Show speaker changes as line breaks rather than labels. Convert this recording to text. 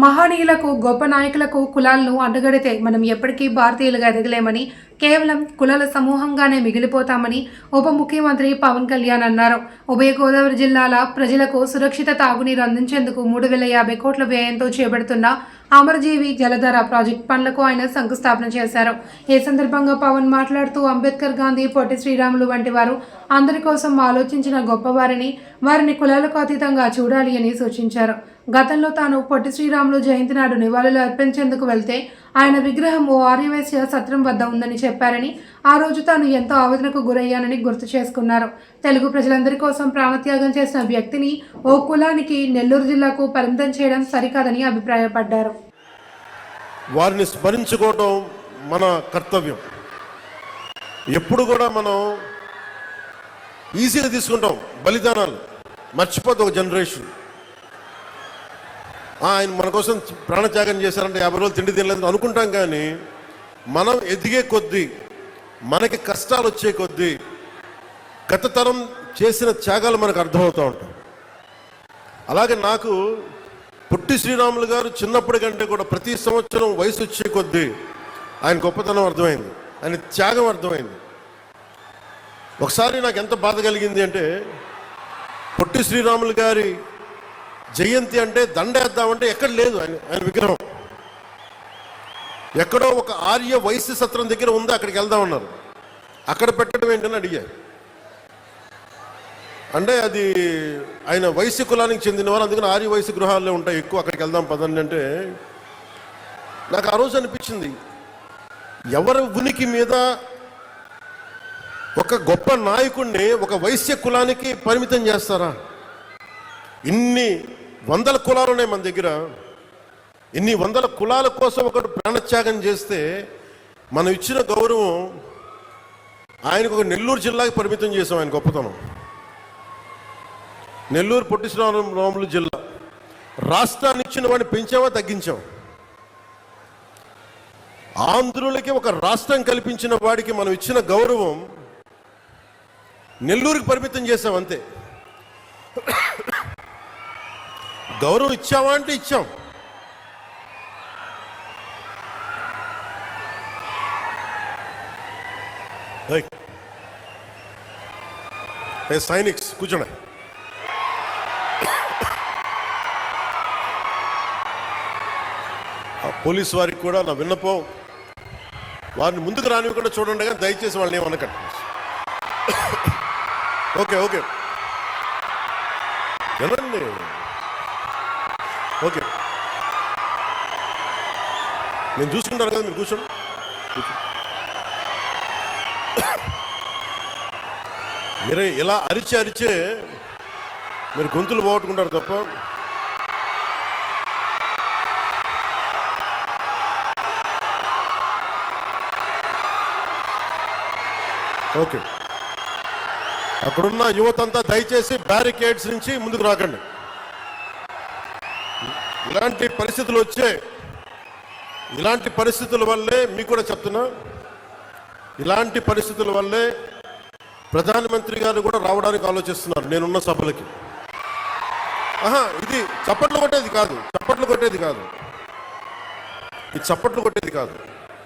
మహనీయులకు గొప్ప నాయకులకు కులాలను అడ్డగడితే మనం ఎప్పటికీ భారతీయులుగా ఎదగలేమని కేవలం కులాల సమూహంగానే మిగిలిపోతామని ఉప ముఖ్యమంత్రి పవన్ కళ్యాణ్ అన్నారు. ఉభయ గోదావరి జిల్లాల ప్రజలకు సురక్షిత తాగునీరు అందించేందుకు మూడు వేల యాభై కోట్ల వ్యయంతో చేపడుతున్న అమరజీవి జలధార ప్రాజెక్ట్ పనులకు ఆయన శంకుస్థాపన చేశారు. ఈ సందర్భంగా పవన్ మాట్లాడుతూ అంబేద్కర్ గాంధీ పొట్టి శ్రీరాములు వంటి వారు అందరి కోసం ఆలోచించిన గొప్పవారిని వారిని కులాలకు అతీతంగా చూడాలి అని సూచించారు. గతంలో తాను పొట్టి శ్రీరాములు జయంతి నాడు నివాళులు అర్పించేందుకు వెళ్తే ఆయన విగ్రహం ఓ ఆర్యవేశ్య సత్రం వద్ద ఉందని చెప్పారని ఆ రోజు తాను ఎంతో ఆవేదనకు గురయ్యానని గుర్తు చేసుకున్నారు. తెలుగు ప్రజలందరి కోసం ప్రాణత్యాగం చేసిన వ్యక్తిని ఓ కులానికి నెల్లూరు జిల్లాకు పరిమితం చేయడం సరికాదని అభిప్రాయపడ్డారు.
వారిని స్మరించుకోవడం మన కర్తవ్యం. ఎప్పుడు కూడా మనం ఈజీగా తీసుకుంటాం బలిదానాలు. మర్చిపోతే ఒక జనరేషన్. ఆయన మన కోసం ప్రాణత్యాగం చేశారంటే యాభై రోజులు తిండి తినలేదు అనుకుంటాం కానీ మనం ఎదిగే కొద్దీ మనకి కష్టాలు వచ్చే కొద్దీ గత తరం చేసిన త్యాగాలు మనకు అర్థమవుతూ ఉంటాయి. అలాగే నాకు పుట్టి శ్రీరాములు గారు చిన్నప్పటి కంటే కూడా ప్రతి సంవత్సరం వయసు వచ్చే కొద్దీ ఆయన గొప్పతనం అర్థమైంది. ఆయన త్యాగం అర్థమైంది. ఒకసారి నాకు ఎంత బాధ కలిగింది అంటే పొట్టి శ్రీరాములు గారి జయంతి అంటే దండేద్దామంటే ఎక్కడ లేదు ఆయన ఆయన విగ్రహం. ఎక్కడో ఒక ఆర్య వైశ్య సత్రం దగ్గర ఉంది అక్కడికి వెళ్దాం అన్నారు. అక్కడ పెట్టడం ఏంటని అడిగారు అంటే అది ఆయన వైశ్య కులానికి చెందినవారు అందుకని ఆర్య వయసు గృహాల్లో ఉంటాయి ఎక్కువ అక్కడికి వెళ్దాం పదండి అంటే నాకు ఆ రోజు అనిపించింది ఎవరి ఉనికి మీద ఒక గొప్ప నాయకుడిని ఒక వైశ్య కులానికి పరిమితం చేస్తారా? ఇన్ని వందల కులాలు ఉన్నాయి మన దగ్గర. ఇన్ని వందల కులాల కోసం ఒకటి ప్రాణత్యాగం చేస్తే మనం ఇచ్చిన గౌరవం ఆయనకు ఒక నెల్లూరు జిల్లాకి పరిమితం చేసాం ఆయన గొప్పతనం. నెల్లూరు పొట్టి రాములు జిల్లా. రాష్ట్రాన్ని ఇచ్చిన వాడిని పెంచామా తగ్గించాం. ఆంధ్రులకి ఒక రాష్ట్రం కల్పించిన వాడికి మనం ఇచ్చిన గౌరవం నెల్లూరుకి పరిమితం చేసాం అంతే. గౌరవం ఇచ్చావా అంటే ఇచ్చాం. ఏ సైనిక్స్ కూర్చోండి. పోలీస్ వారికి కూడా నా విన్నపం వారిని ముందుకు రానివ్వకుండా చూడండి కానీ దయచేసి వాళ్ళని ఏమనకండి ఓకే ఓకే. వినండి. ఓకే. నేను చూసుకుంటాను కదా మీరు కూర్చోండి. కూర్చోండి. మీరే ఇలా అరిచి అరిచే మీరు గొంతులు పోగొట్టుకుంటారు తప్ప. ఓకే. అక్కడున్న యువతంతా దయచేసి బ్యారికేడ్స్ నుంచి ముందుకు రాకండి. ఇలాంటి పరిస్థితులు వచ్చే ఇలాంటి పరిస్థితుల వల్లే మీకు కూడా చెప్తున్నా. ఇలాంటి పరిస్థితుల వల్లే ప్రధానమంత్రి గారు కూడా రావడానికి ఆలోచిస్తున్నారు నేనున్న సభలకి. ఆహా ఇది చప్పట్లు కొట్టేది కాదు చప్పట్లు కొట్టేది కాదు. ఇది చప్పట్లు కొట్టేది కాదు.